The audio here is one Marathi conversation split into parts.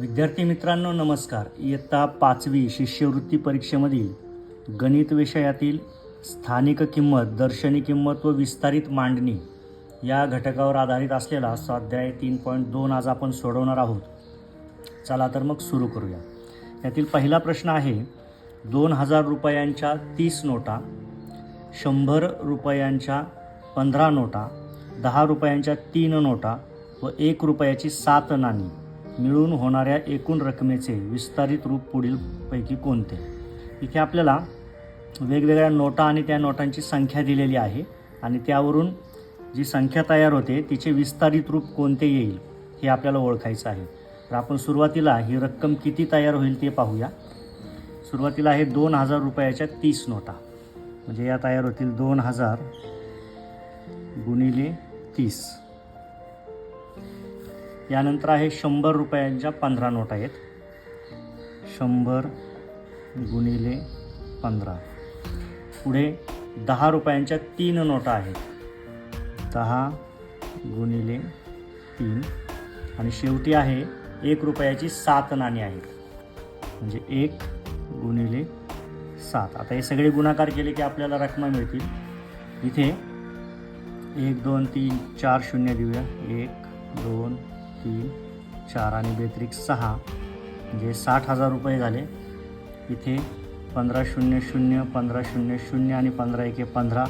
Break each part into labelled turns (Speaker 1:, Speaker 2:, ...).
Speaker 1: विद्यार्थी मित्रांनो नमस्कार. इयत्ता पाचवी शिष्यवृत्ती परीक्षेमधील गणित विषयातील स्थानिक किंमत दर्शनी किंमत व विस्तारित मांडणी या घटकावर आधारित असलेला स्वाध्याय तीन पॉईंट दोन आज आपण सोडवणार आहोत. चला तर मग सुरू करूया. यातील पहिला प्रश्न आहे दोन हजार रुपयांच्या तीस नोटा शंभर रुपयांच्या पंधरा नोटा दहा रुपयांच्या तीन नोटा व एक रुपयाची सात नाणी. मिळून होणाऱ्या एकूण रकमेचे विस्तारित रूप पुढीलपैकी कोणते? इथे आपल्याला वेगवेगळ्या नोटा आणि त्या नोटांची संख्या दिलेली आहे आणि त्यावरून जी संख्या तयार होते तिचे विस्तारित रूप कोणते येईल हे आपल्याला ओळखायचं आहे. तर आपण सुरुवातीला ही रक्कम किती तयार होईल ते पाहूया. सुरुवातीला आहे दोन हजार रुपयाच्या तीस नोटा. म्हणजे या तयार होतील दोन हजार गुणिले तीस. यानंतर आहे शंभर रुपयांच्या पंधरा नोटा आहेत. शंभर गुणिले पंधरा. पुढे दहा रुपयांच्या तीन नोटा आहेत. दहा गुणिले तीन. आणि शेवटी आहे एक रुपयाची सात नाणी आहेत. म्हणजे एक गुणिले सात. आता हे सगळे गुणाकार केले की आपल्याला रकमा मिळतील. इथे एक दोन तीन चार शून्य देऊया. एक दोन तीन चार आणि बेत्रिक सहा म्हणजे साठ हजार रुपये झाले. इथे पंधरा शून्य शून्य पंधरा शून्य शून्य आणि पंधरा एके पंधरा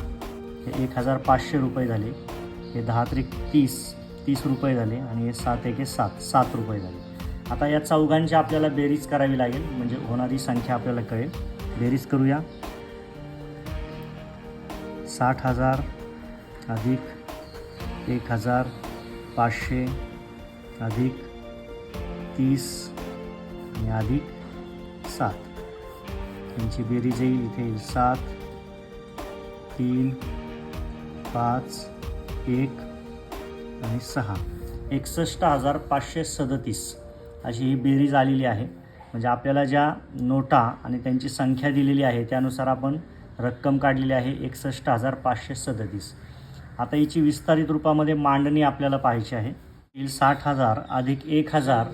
Speaker 1: हे एक हजार पाचशे रुपये झाले. हे दहा त्रिक तीस तीस रुपये झाले आणि हे सात एके सात सात रुपये झाले. आता या चौघांची आपल्याला बेरीज करावी लागेल म्हणजे होणारी संख्या आपल्याला कळेल. बेरीज करूया. साठ हजार अधिक एक हजार पाचशे अधिक तीस आणि अधिक सात. त्यांची बेरीज येईल इथे येईल सात तीन पाच एक आणि सहा. एकसष्ट हजार पाचशे सदतीस अशी ही बेरीज आलेली आहे. म्हणजे आपल्याला ज्या नोटा आणि त्यांची संख्या दिलेली आहे त्यानुसार आपण रक्कम काढलेली आहे. एकसष्ट हजार पाचशे सदतीस. आता याची विस्तारित रूपामध्ये मांडणी आपल्याला पाहायची आहे. साठ हजार अधिक एक हजार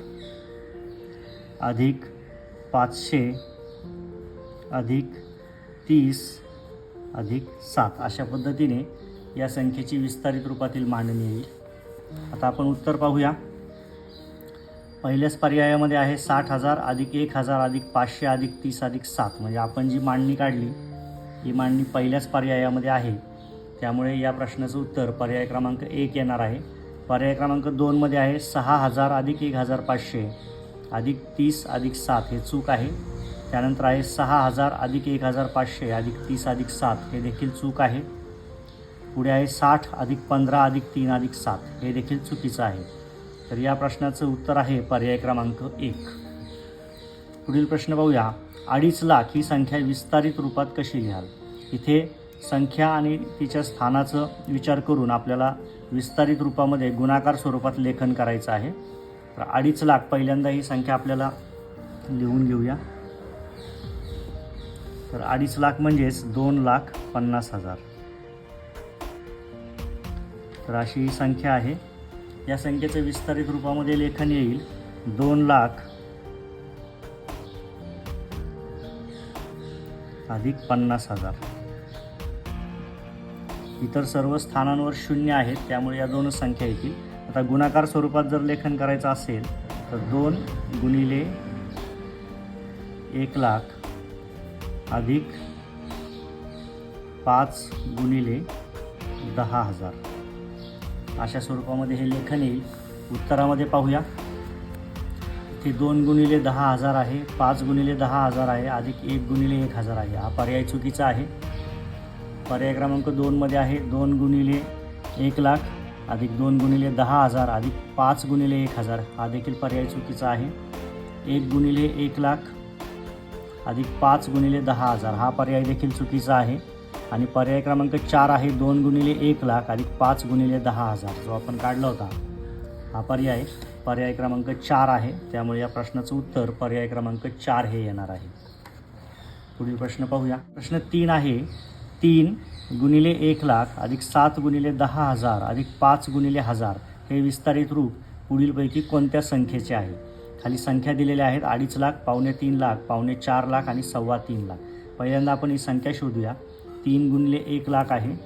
Speaker 1: अधिक पाचशे अधिक तीस अधिक सात. अशा पद्धतीने या संख्येची विस्तारित रूपातील मांडणी येईल आता आपण उत्तर पाहूया. पहिल्याच पर्यायामध्ये आहे साठ हजार अधिक एक हजार अधिक पाचशे अधिक तीस अधिक सात. म्हणजे आपण जी मांडणी काढली ही मांडणी पहिल्याच पर्यायामध्ये आहे. त्यामुळे या प्रश्नाचं उत्तर पर्याय क्रमांक एक येणार आहे. पर्याय क्रमांक दोनमध्ये आहे सहा हजार अधिक एक हजार पाचशे अधिक तीस अधिक सात हे चूक आहे. त्यानंतर आहे सहा हजार अधिक एक हजार पाचशे अधिक तीस अधिक सात हे देखील चूक आहे. पुढे आहे साठ अधिक पंधरा अधिक तीन अधिक सात हे देखील चुकीचं आहे. तर या प्रश्नाचं उत्तर आहे पर्याय क्रमांक एक. पुढील प्रश्न पाहूया अडीच लाख ही संख्या विस्तारित रूपात कशी लिहाल? इथे संख्या आणि तिच्या स्थानाचं विचार करून आपल्याला विस्तारित रूपामध्ये गुणाकार स्वरूपात लेखन करायचं आहे. तर अडीच लाख पहिल्यांदा ही संख्या आपल्याला लिहून घेऊया. तर अडीच लाख म्हणजेच दोन लाख पन्नास हजार. तर अशी ही संख्या आहे. या संख्येचं विस्तारित रूपामध्ये लेखन येईल. दोन लाख अधिक पन्नास हजार. इतर सर्व स्थानांवर शून्य आहेत त्यामुळे या दोनच संख्या येतील. आता गुणाकार स्वरूपात जर लेखन करायचं असेल तर दोन गुणिले एक लाख अधिक पाच गुणिले दहा हजार. अशा स्वरूपामध्ये हे लेखन येईल. उत्तरामध्ये पाहूया. ते दोन गुणिले दहा हजार आहे पाच गुणिले दहा हजार आहे अधिक एक गुणिले एक हजार आहे. हा पर्याय चुकीचा आहे. पर्याय क्रमांक दोनमध्ये आहे दोन गुणिले एक लाख अधिक दोन गुणिले दहा हजार अधिक पाच गुणिले एक हजार. हा देखील पर्याय चुकीचा आहे. एक गुणिले एक लाख अधिक पाच गुणिले दहा हजार. हा पर्याय देखील चुकीचा आहे. आणि पर्याय क्रमांक चार आहे दोन गुणिले एक लाख अधिक पाच गुणिले दहा हजार. जो आपण काढला होता हा पर्याय पर्याय क्रमांक चार आहे. त्यामुळे या प्रश्नाचं उत्तर पर्याय क्रमांक चार हे येणार आहे. पुढील प्रश्न पाहूया. प्रश्न तीन आहे तीन गुणिले एक लाख अधिक सात गुणिले दहा हजार अधिक पाच गुणिले हजार हे विस्तारित रूप पुढीलपैकी कोणत्या संख्येचे आहे? खाली संख्या दिलेल्या आहेत अडीच लाख पावणे तीन लाख पावणे चार लाख आणि सव्वा तीन लाख. पहिल्यांदा आपण ही संख्या शोधूया. तीन गुणिले एक लाख आहे.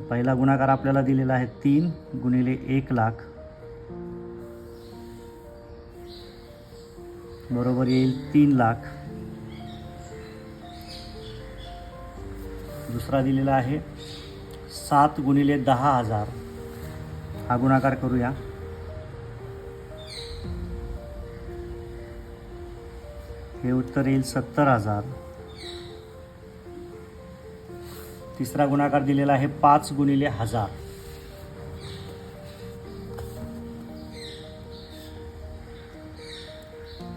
Speaker 1: पहिला गुणाकार आपल्याला दिलेला आहे तीन गुणिले एक लाख. बरोबर येईल तीन लाख. दुसरा दिलेला आहे. सात गुणिले दहा हजार. हा गुणाकार करूया. हे उत्तर येईल सत्तर हजार. तिसरा गुणाकार दिलेला आहे पाच गुणिले हजार.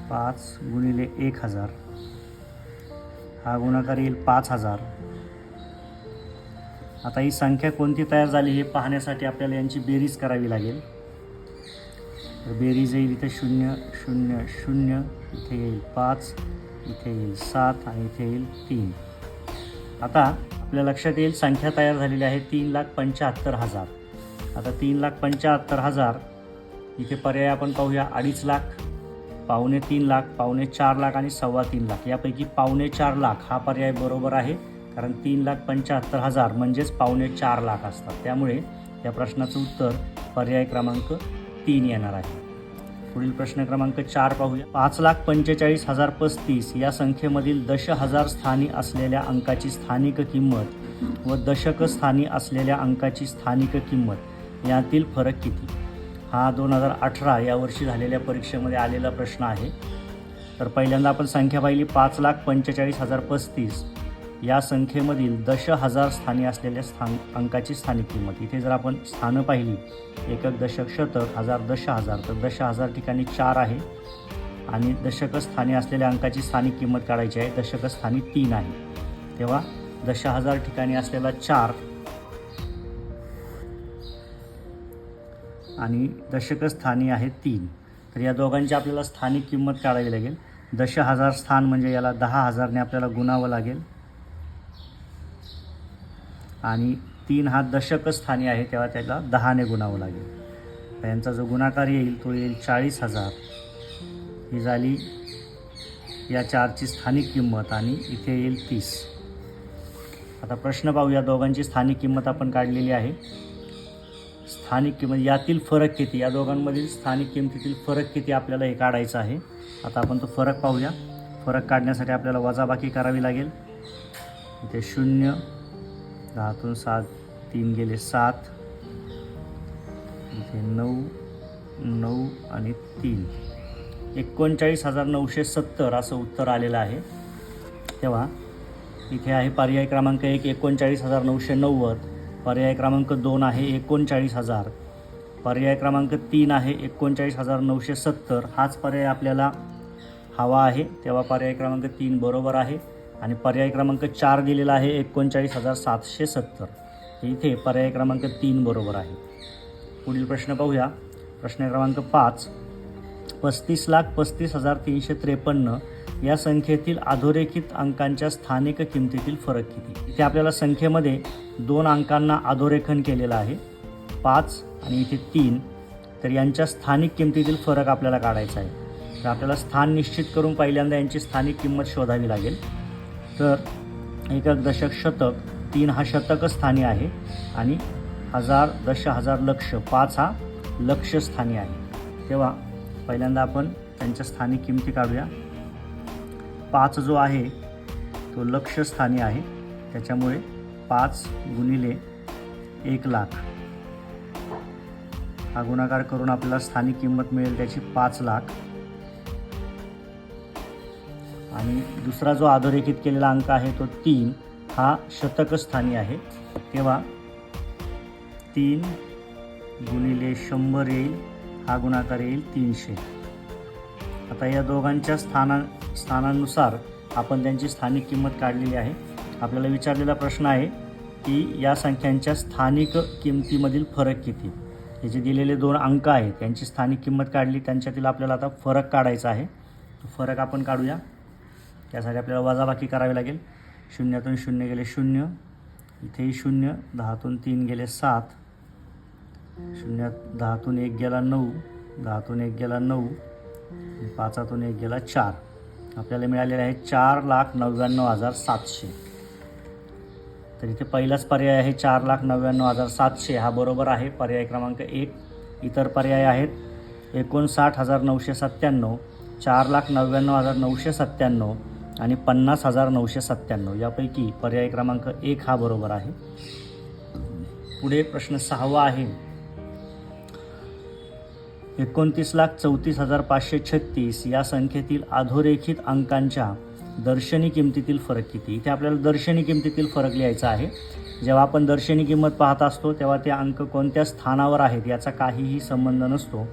Speaker 1: पाच गुणिले एक हजार. हा गुणाकार येईल पाच हजार. आता ही संख्या कोणती तयार झाली हे पाहण्यासाठी आपल्याला यांची बेरीज करावी लागेल. तर बेरीज येईल इथे शून्य शून्य शून्य इथे येईल पाच इथे येईल सात आणि इथे येईल तीन. आता आपल्या लक्षात येईल संख्या तयार झालेली आहे तीन लाख पंच्याहत्तर हजार. आता तीन लाख पंच्याहत्तर हजार इथे पर्याय आपण पाहूया अडीच लाख पावणे तीन लाख पावणे चार लाख आणि सव्वा तीन लाख. यापैकी पावणे चार लाख हा पर्याय बरोबर आहे. कारण तीन लाख पंच्याहत्तर हजार म्हणजेच पावणे चार लाख असतात. त्यामुळे या प्रश्नाचं उत्तर पर्याय क्रमांक तीन येणार आहे. पुढील प्रश्न क्रमांक चार पाहूया. पाच लाख पंचेचाळीस हजार पस्तीस या संख्येमधील दश हजार स्थानी असलेल्या अंकाची स्थानिक किंमत व दशक स्थानी असलेल्या अंकाची स्थानिक किंमत यातील फरक किती? हा दोन हजार अठरा या वर्षी झालेल्या परीक्षेमध्ये आलेला प्रश्न आहे. तर पहिल्यांदा आपण संख्या पाहिली. पाच लाख पंचेचाळीस हजार पस्तीस. या संख्येमधील दश हजार स्थानी असलेल्या स्थान अंकाची स्थानिक किंमत. इथे जर आपण स्थानं पाहिली एकक दशक शतक हजार दश हजार तर दश हजार ठिकाणी चार आहे. आणि दशक स्थानी असलेल्या अंकाची स्थानिक किंमत काढायची आहे. दशक स्थानी तीन आहे. तेव्हा दश हजार ठिकाणी असलेला चार आणि दशक स्थानी आहे तीन. तर या दोघांची आपल्याला स्थानिक किंमत काढावी लागेल. दश हजार स्थान म्हणजे याला दहा हजारने आपल्याला गुणावं लागेल. आणि तीन हा दशक स्थानी आहे तेव्हा त्याला दहाने गुणावं लागेल. यांचा जो गुणाकार येईल तो येईल चाळीस हजार. ही झाली या चारची स्थानिक किंमत आणि इथे येईल तीस. आता प्रश्न पाहूया दोघांची स्थानिक किंमत आपण काढलेली आहे. स्थानिक किंमत यातील फरक किती? या दोघांमधील स्थानिक किंमतीतील फरक किती आपल्याला हे काढायचं आहे? आता आपण तो फरक पाहूया. फरक काढण्यासाठी आपल्याला वजाबाकी करावी लागेल. इथे शून्य दहातून सात तीन गेले सात. इथे नऊ नऊ आणि तीन. एकोणचाळीस हजार नऊशे सत्तर असं उत्तर आलेलं आहे. तेव्हा इथे आहे पर्याय क्रमांक एक एकोणचाळीस हजार नऊशे नव्वद. पर्याय क्रमांक दोन आहे एकोणचाळीस हजार. पर्याय क्रमांक तीन आहे एकोणचाळीस हजार नऊशे सत्तर. हाच पर्याय आपल्याला हवा आहे. तेव्हा पर्याय क्रमांक तीन बरोबर आहे. आणि पर्याय क्रमांक चार दिलेला आहे एकोणचाळीस हजार सातशे सत्तर. इथे पर्याय क्रमांक तीन बरोबर आहे. पुढील प्रश्न पाहूया. प्रश्न क्रमांक पाच पस्तीस लाख पस्तीस हजार तीनशे त्रेपन्न या संख्येतील अधोरेखित अंकांच्या स्थानिक किमतीतील फरक किती? इथे आपल्याला संख्येमध्ये दोन अंकांना अधोरेखन केलेलं आहे. पाच आणि इथे तीन. तर यांच्या स्थानिक किमतीतील फरक आपल्याला काढायचा आहे. तर आपल्याला स्थान निश्चित करून पहिल्यांदा यांची स्थानिक किंमत शोधावी लागेल. तर एकक दशक शतक तीन हा शतक स्थानी आहे आणि हजार दश हजार लक्ष पाच हा लक्षस्थानी आहे. तेव्हा पहिल्यांदा आपण त्यांच्या स्थानिक किमती काढूया. पाच जो आहे तो लक्षस्थानी आहे. त्याच्यामुळे पाच गुणिले एक लाख. हा गुणाकार करून आपल्याला स्थानिक किंमत मिळेल त्याची पाच लाख. आणि दुसरा जो अधोरेखित केलेला अंक आहे तो तीन हा शतकस्थानी आहे. तेव्हा तीन गुणिले शंभर येईल हा गुणाकार येईल तीनशे. आता या दोघांच्या स्थाना स्थानानुसार आपण त्यांची स्थानिक किंमत काढलेली आहे. आपल्याला विचारलेला प्रश्न आहे की या संख्यांच्या स्थानिक किमतीमधील फरक किती? हे जे दिलेले दोन अंक आहेत त्यांची स्थानिक किंमत काढली त्यांच्यातील आपल्याला आता फरक काढायचा आहे. तो फरक आपण काढूया. त्यासाठी आपल्याला वजाबाकी करावी लागेल. शून्यातून शून्य गेले शून्य. इथेही शून्य. दहातून तीन गेले सात. शून्यात दहातून एक गेला नऊ. दहातून एक गेला नऊ. पाचातून एक गेला चार. आपल्याला मिळालेले आहे चार लाख नव्याण्णव हजार सातशे. तर इथे पहिलाच पर्याय आहे चार लाख नव्याण्णव हजार सातशे. हा बरोबर आहे. पर्याय क्रमांक एक. इतर पर्याय आहेत. एकोणसाठ हजार नऊशे सत्त्याण्णव. चार लाख नव्याण्णव हजार नऊशे सत्त्याण्णव. आणि पन्नास हजार नऊशे सत्त्याण्णव. यापैकी पर्याय क्रमांक एक हा बरोबर आहे. पुढे प्रश्न सहावा आहे. एकोणतीस लाख चौतीस हजार पाचशे छत्तीस या संख्येतील अधोरेखित अंकांच्या दर्शनी किमतीतील फरक किती? इथे आपल्याला दर्शनी किमतीतील फरक लिहायचा आहे. जेव्हा आपण दर्शनी किंमत पाहत असतो तेव्हा ते अंक कोणत्या स्थानावर आहेत याचा काहीही संबंध नसतो.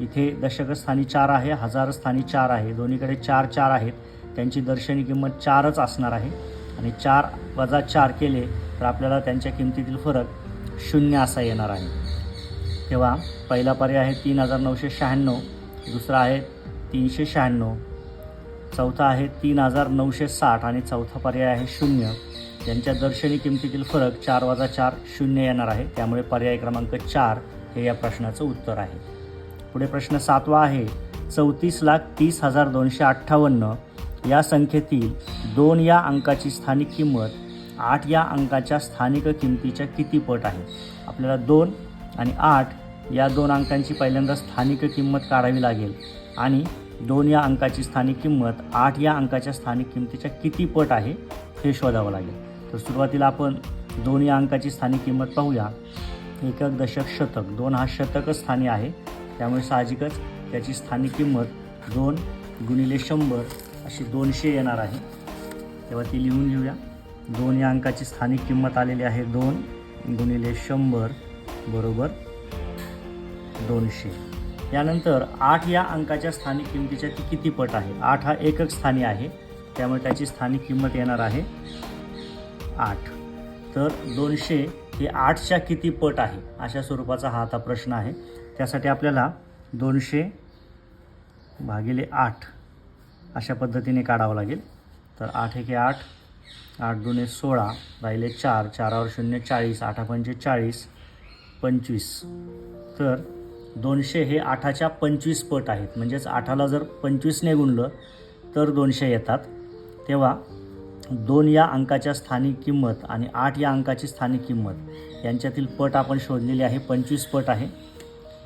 Speaker 1: इथे दशकस्थानी चार आहे हजार स्थानी चार आहे दोन्हीकडे चार चार आहेत. त्यांची दर्शनी किंमत चारच असणार आहे. आणि चार वजा चार केले तर आपल्याला त्यांच्या किमतीतील फरक शून्य असा येणार आहे. तेव्हा पहिला पर्याय आहे तीन हजार नऊशे शहाण्णव दुसरा आहे तीनशे शहाण्णव चौथा आहे तीन हजार नऊशे साठ आणि चौथा पर्याय आहे शून्य. यांच्या दर्शनी किमतीतील फरक चार वजा चार शून्य येणार आहे. त्यामुळे पर्याय क्रमांक चार हे या प्रश्नाचं उत्तर आहे. पुढे प्रश्न सातवा आहे चौतीस लाख तीस हजार दोनशे अठ्ठावन्न या संख्येतील दोन या अंकाची स्थानिक किंमत आठ या अंकाच्या स्थानिक किमतीच्या किती पट आहे? आपल्याला दोन आणि आठ या दोन अंकांची पहिल्यांदा स्थानिक किंमत काढावी लागेल. आणि दोन या अंकाची स्थानिक किंमत आठ या अंकाच्या स्थानिक किमतीच्या किती पट आहे हे शोधावं लागेल. तर सुरुवातीला आपण दोन या अंकाची स्थानिक किंमत पाहूया. एकक दशक शतक दोन हा शतक स्थानी आहे. त्यामुळे साहजिकच त्याची स्थानिक किंमत दोन गुणिले शंभर अशी दोनशे येणार आहे. तेव्हा ती लिहून घेऊया. दोन या अंकाची स्थानिक किंमत आलेली आहे दोन गुणिले शंभर बरोबर दोनशे. यानंतर आठ या अंकाच्या स्थानिक किमतीच्या ती किती पट आहे? आठ हा एकक स्थानी आहे. त्यामुळे त्याची स्थानिक किंमत येणार आहे आठ. तर दोनशे हे आठच्या किती पट आहे? अशा स्वरूपाचा हा आता प्रश्न आहे. त्यासाठी आपल्याला दोनशे भागिले आठ अशा पद्धतीने काढावं लागेल. तर आठ एके आठ आठ दोने सोळा राहिले चार चारावर शून्य चाळीस आठा पंचे चाळीस पंचवीस. तर दोनशे हे आठाच्या पंचवीस पट आहेत. म्हणजेच आठाला जर पंचवीसने गुणलं तर दोनशे येतात. तेव्हा दोन या अंकाच्या स्थानिक किंमत आणि आठ या अंकाची स्थानिक किंमत यांच्यातील पट आपण शोधलेली आहे. पंचवीस पट आहे.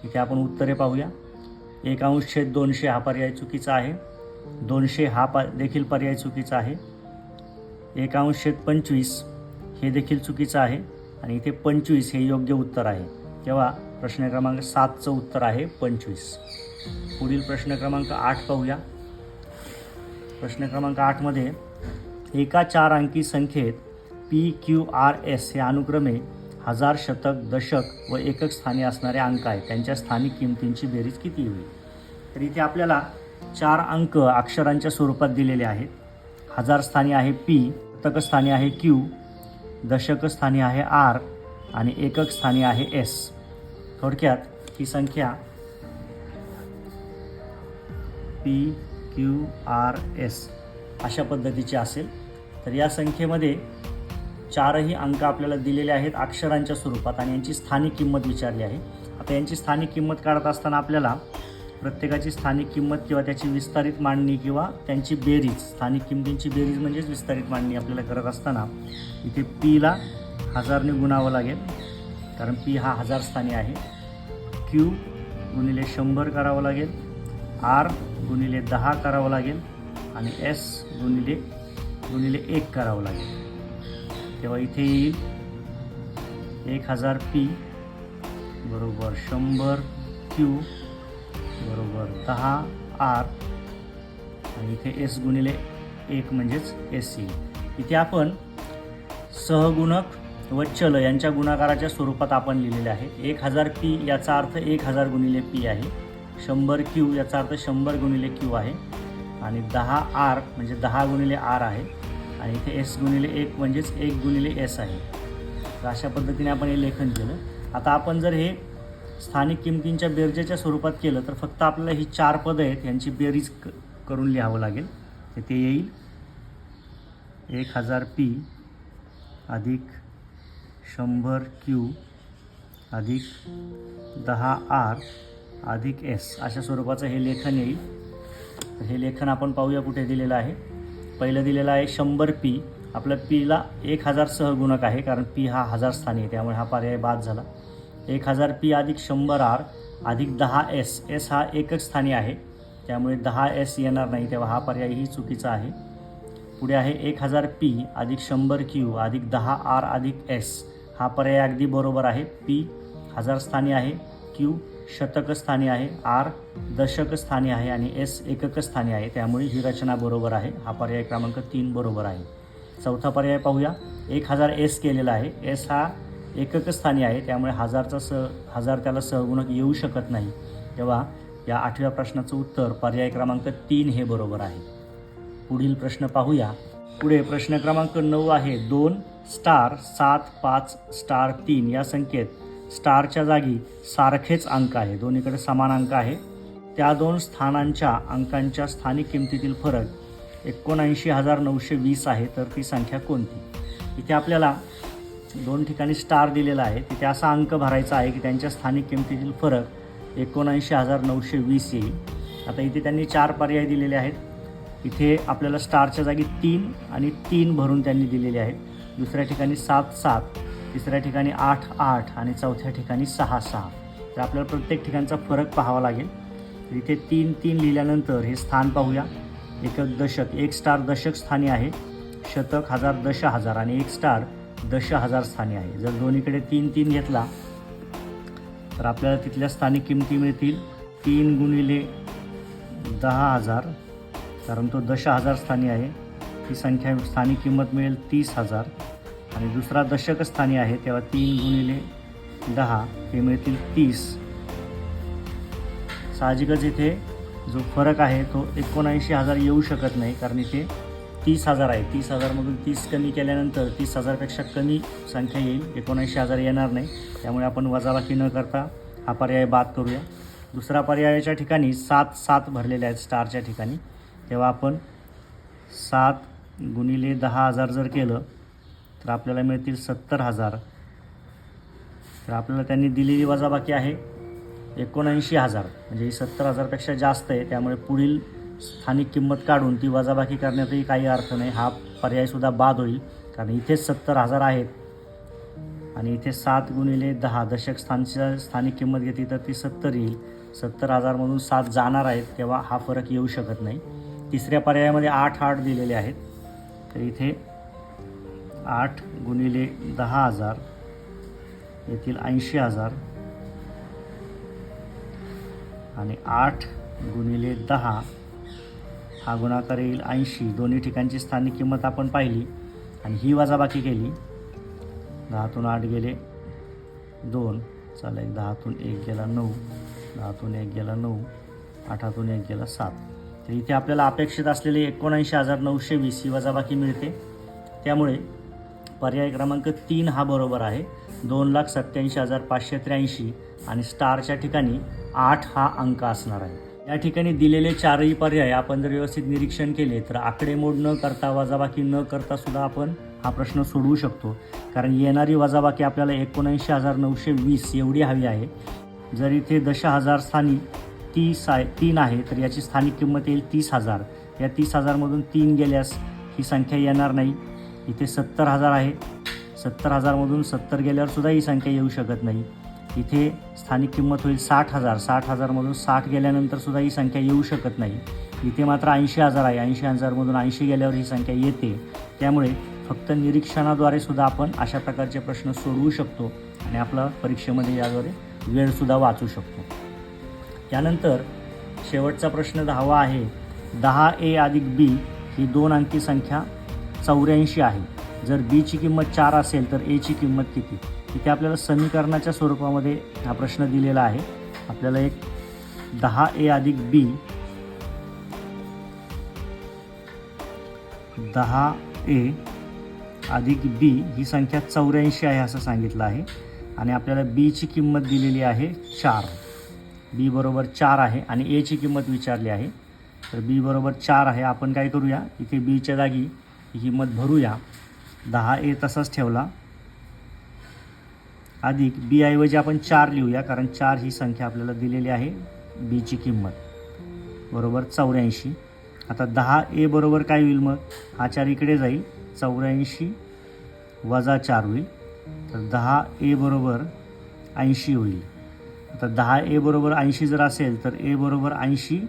Speaker 1: इथे आपण उत्तरे पाहूया. एक अंश छेद दोनशे हा पर्याय चुकीचा आहे. दोनशे हा प देखील पर्याय चुकीचा आहे. एक पंचवीस हे देखील चुकीचं आहे आणि इथे पंचवीस हे योग्य उत्तर आहे. तेव्हा प्रश्न क्रमांक सातचं उत्तर आहे पंचवीस. पुढील प्रश्न क्रमांक आठ पाहूया. प्रश्न क्रमांक आठमध्ये एका चार अंकी संख्येत पी क्यू आर एस हे अनुक्रमे हजार शतक दशक व एकक स्थानी असणारे अंक आहेत. त्यांच्या स्थानिक किमतींची बेरीज किती होईल? तर इथे आपल्याला चार अंक अक्षरांच्या स्वरूपात दिलेले आहेत. हजार स्थानी आहे पी शतक स्थानी आहे क्यू दशक स्थानी आहे आर आणि एकक स्थानी आहे एस थोडक्यात ही संख्या पी क्यू आर एस अशा पद्धतीची असेल. तर या संख्येमध्ये चारही अंक आपल्याला दिलेले आहेत अक्षरांच्या स्वरूपात आणि यांची स्थानिक किंमत विचारली आहे. आता यांची स्थानिक किंमत काढत असताना आपल्याला प्रत्येकाची स्थानिक किंमत किंवा त्याची विस्तारित मांडणी किंवा त्यांची बेरीज. स्थानिक किंमतींची बेरीज म्हणजेच विस्तारित मांडणी आपल्याला करत असताना इथे पीला हजारने गुणावं लागेल. कारण पी हा हजार स्थानी आहे. क्यू गुणिले शंभर करावं लागेल. आर गुणिले दहा करावं लागेल. आणि एस गुणिले गुणिले एक करावं लागेल. तेव्हा इथे येईल एक हजार पी बरोबर शंभर क्यू बरोबर. दहा आर. आणि इथे एस गुणिले एक म्हणजेच एस सी. इथे आपण सहगुणक व चल यांच्या गुणाकाराच्या स्वरूपात आपण लिहिलेले आहे. एक हजार पी याचा अर्थ एक हजार गुणिले पी आहे. शंभर क्यू याचा अर्थ शंभर गुणिले क्यू आहे. आणि दहा आर म्हणजे दहा गुणिले आर आहे. आणि इथे एस गुणिले एक म्हणजेच एक गुणिले एस आहे. तर अशा पद्धतीने आपण हे लेखन केलं. आता आपण जर हे स्थानिक किमतींच्या बेरजेच्या स्वरूपात केलं तर फक्त आपल्याला ही चार पदं आहेत यांची बेरीज क करून लिहावं लागेल. तर ते येईल. एक हजार पी अधिक शंभर क्यू अधिक दहा आर अधिक एस. अशा स्वरूपाचं हे लेखन येईल. तर हे लेखन आपण पाहूया कुठे दिलेलं आहे. पहिलं दिलेलं आहे शंभर पी. आपलं पीला एक हजार सहगुणक आहे कारण पी हा हजार स्थानी आहे त्यामुळे हा पर्याय बाद झाला. एक हजार पी अधिक शंभर आर अधिक दहा एस एस हा एकच स्थानी आहे. त्यामुळे दहा एस येणार नाही तेव्हा हा पर्यायही चुकीचा आहे. पुढे आहे एक हजार पी अधिक शंभर क्यू अधिक दहा आर अधिक एस. हा पर्याय अगदी बरोबर आहे. पी हजार स्थानी आहे क्यू शतक स्थानी आहे आर दशक स्थानी आहे आणि एस एकक स्थानी आहे. त्यामुळे ही रचना बरोबर आहे. हा पर्याय क्रमांक तीन बरोबर आहे. चौथा पर्याय पाहूया. एक हजार एस केलेला आहे. एस हा एकक स्थानी आहे त्यामुळे हजारचा स हजार त्याला सहगुणक येऊ शकत नाही. तेव्हा या आठव्या प्रश्नाचं उत्तर पर्याय क्रमांक तीन हे बरोबर आहे. पुढील प्रश्न पाहूया. पुढे प्रश्न क्रमांक नऊ आहे. दोन स्टार सात पाच स्टार तीन या संख्येत स्टारच्या जागी सारखेच अंक आहे. दोन्हीकडे समान अंक आहे. त्या दोन स्थानांच्या अंकांच्या स्थानिक किमतीतील फरक एकोणऐंशी हजार नऊशे वीस आहे तर ती संख्या कोणती? इथे आपल्याला दोन ठिकाणी स्टार दिलेला आहे. तिथे असा अंक भरायचा आहे की त्यांच्या स्थानिक किमतीतील फरक एकोणऐंशी हजार नऊशे वीस येईल. आता इथे त्यांनी चार पर्याय दिलेले आहेत. इथे आपल्याला स्टारच्या जागी तीन आणि तीन भरून त्यांनी दिलेले आहेत. दुसऱ्या ठिकाणी सात सात तिसऱ्या ठिकाणी आठ आठ आणि चौथ्या ठिकाणी सहा सहा. तर आपल्याला प्रत्येक ठिकाणचा फरक पाहावा लागेल. तर इथे तीन तीन लिहिल्यानंतर हे स्थान पाहूया. एकक दशक एक स्टार दशक स्थानी आहे. शतक हजार दश हजार आणि एक स्टार. दश हजार स्थानी आहे. जर दोन्हीकडे तीन तीन घेतला तर आपल्याला तिथल्या स्थानिक किमती मिळतील तीन गुणिले दहा हजार. कारण तो दश हजार स्थानी आहे. ती संख्या स्थानिक किंमत मिळेल तीस हजार. आणि दुसरा दशक स्थानी आहे तेव्हा तीन गुणिले दहा हे मिळतील तीस. साहजिकच इथे जो फरक आहे तो एकोणऐंशी हजार येऊ शकत नाही. कारण इथे तीस हजार आहे. तीस हजारमधून तीस कमी केल्यानंतर तीस हजारपेक्षा कमी संख्या येईल. एकोणऐंशी हजार येणार नाही. त्यामुळे आपण वजाबाकी न करता हा पर्याय बाद करूया. दुसरा पर्यायाच्या ठिकाणी सात सात भरलेले आहेत स्टारच्या ठिकाणी. तेव्हा आपण सात गुणिले दहा हजार जर केलं तर आपल्याला मिळतील सत्तर हजार. तर आपल्याला त्यांनी दिलेली वजाबाकी आहे एकोणऐंशी हजार. म्हणजे ही सत्तर हजारपेक्षा जास्त आहे. त्यामुळे पुढील स्थानिक किंमत काढून ती वजाबाकी करण्यातही काही अर्थ नाही. हा पर्यायसुद्धा बाद होईल. कारण इथेच सत्तर हजार आहेत. आणि इथे सात गुणिले दहा दशक स्थानच्या स्थानिक किंमत घेतली तर ती सत्तर येईल. सत्तर हजारमधून सात जाणार आहेत. तेव्हा हा फरक येऊ शकत नाही. तिसऱ्या पर्यायामध्ये आठ आठ दिलेले आहेत. तर इथे आठ गुणिले दहा हजार येथील ऐंशी हजार आणि आठ गुणिले दहा हा गुणाकार येईल ऐंशी. दोन्ही ठिकाणची स्थानिक किंमत आपण पाहिली आणि ही वजाबाकी केली. दहातून आठ गेले दोन. चला एक दहातून एक गेला नऊ. दहातून एक गेला नऊ. आठातून एक गेला सात. तर इथे आपल्याला अपेक्षित असलेले एकोणऐंशी हजार नऊशे वीस ही वजाबाकी मिळते. त्यामुळे पर्याय क्रमांक तीन हा बरोबर आहे. दोन लाख सत्याऐंशी हजार पाचशे त्र्याऐंशी आणि स्टारच्या ठिकाणी आठ हा अंक असणार आहे. या ठिकाणी दिलेले चारही पर्याय आपण जर व्यवस्थित निरीक्षण केले तर आकडेमोड न करता वजाबाकी न करता सुद्धा आपण हा प्रश्न सोडवू शकतो. कारण येणारी वजाबाकी आपल्याला एकोणऐंशी हजार नऊशे वीस एवढी हवी आहे. जर इथे दश हजार स्थानी तीस आहे तीन आहे तर याची स्थानिक किंमत येईल तीस हजार. या तीस हजारमधून तीन गेल्यास ही संख्या येणार नाही. इथे सत्तर हजार आहे. सत्तर हजारमधून सत्तर गेल्यावर सुद्धा ही संख्या येऊ शकत नाही. इथे स्थानिक किंमत होईल साठ हजार. साठ हजारमधून साठ गेल्यानंतर सुद्धा ही संख्या येऊ शकत नाही. इथे मात्र ऐंशी हजार आहे. ऐंशी हजारमधून ऐंशी गेल्यावर ही संख्या येते. त्यामुळे फक्त निरीक्षणाद्वारे सुद्धा आपण अशा प्रकारचे प्रश्न सोडवू शकतो आणि आपला परीक्षेमध्ये याद्वारे वेळसुद्धा वाचू शकतो. त्यानंतर शेवटचा प्रश्न दहावा आहे. दहा ए अधिक बी ही दोन अंकी संख्या चौऱ्याऐंशी आहे. जर बीची किंमत चार असेल तर एची किंमत किती? इथे आपल्याला समीकरणाच्या स्वरूपामध्ये हा प्रश्न दिलेला आहे. आपल्याला एक दहा ए अधिक बी दहा ए अधिक बी ही संख्या चौऱ्याऐंशी आहे असं सांगितलं आहे. आणि आपल्याला बीची किंमत दिलेली आहे चार. बी बरोबर चार आहे आणि एची किंमत विचारली आहे. तर बी बरोबर चार आहे. आपण काय करूया? इथे बीच्या जागी ही किंमत भरूया. दहा ए तसाच ठेवला. अधिक बी ऐवजी आपण चार लिहूया कारण चार ही संख्या आपल्याला दिलेली आहे. बीची किंमत बरोबर चौऱ्याऐंशी. आता दहा ए बरोबर काय होईल मग? हा चार इकडे जाईल. चौऱ्याऐंशी वजा चार होईल. तर दहा ए बरोबर ऐंशी होईल. आता दहा ए बरोबर ऐंशी जर असेल तर ए बरोबर ऐंशी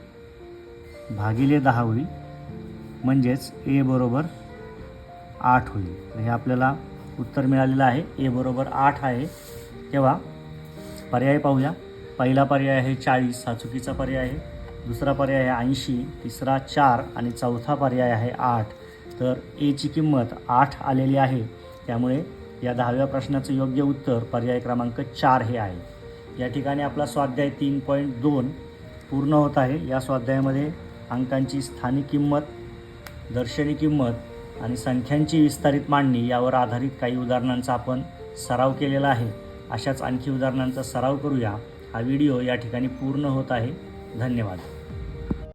Speaker 1: भागिले दहा होईल. म्हणजेच ए बरोबर आठ होईल. हे आपल्याला उत्तर मिळालेलं आहे. ए बरोबर आठ आहे. तेव्हा पर्याय पाहूया. पहिला पर्याय आहे चाळीस. हा चुकीचा पर्याय आहे. दुसरा पर्याय आहे ऐंशी. तिसरा चार आणि चौथा पर्याय आहे आठ. तर एची किंमत आठ आलेली आहे. त्यामुळे या दहाव्या प्रश्नाचं योग्य उत्तर पर्याय क्रमांक चार हे आहे. या ठिकाणी आपला स्वाध्याय तीन पॉईंट दोन पूर्ण होत आहे. या स्वाध्यायामध्ये अंकांची स्थानिक किंमत दर्शनी किंमत आणि संख्यांची विस्तारित मांडणी यावर आधारित काही उदाहरणांचा आपण सराव केलेला आहे. अशाच आणखी उदाहरणांचा सराव करूया. हा व्हिडिओ या ठिकाणी पूर्ण होत आहे. धन्यवाद.